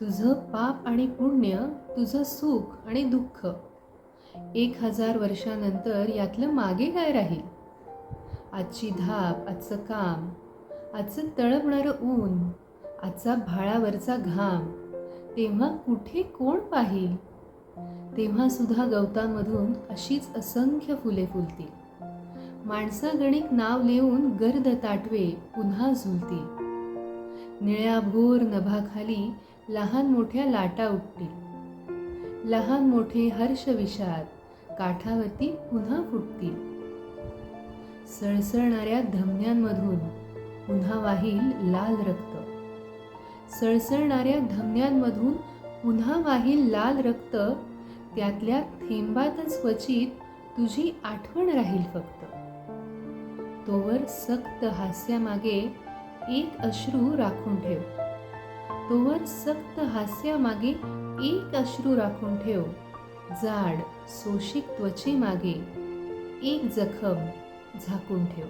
तुझं पाप आणि पुण्य तुझं सुख आणि दुःख. एक हजार वर्षानंतर यातलं मागे काय राहील? आजची धाप आजचं काम आजचं तळपणारं ऊन आजचा भाळावरचा घाम तेव्हा कुठे कोण पाहिल? तेव्हा सुद्धा गवतांमधून अशीच असंख्य फुले फुलतील. माणसागणिक नाव लिहून गर्द ताटवे पुन्हा झुलतील. निळ्या भोर नभाखाली लहान मोठ्या लाटा उठतील लहान मोठे हर्ष विषाद काठावरती पुन्हा फुटतील. सळसळणाऱ्या धमन्यांमधून पुन्हा वाहील लाल रक्त. सळसळणाऱ्या धमन्यांमधून पुन्हा वाहील लाल रक्त. त्यातल्या थेंबातच क्वचित तुझी आठवण राहील फक्त. तोवर सक्त हास्यामागे एक अश्रू राखून ठेव. तोवर सक्त हास्यामागे एक अश्रू राखून ठेव. जाड सोशिक त्वचेमागे एक जखम झाकून ठेव.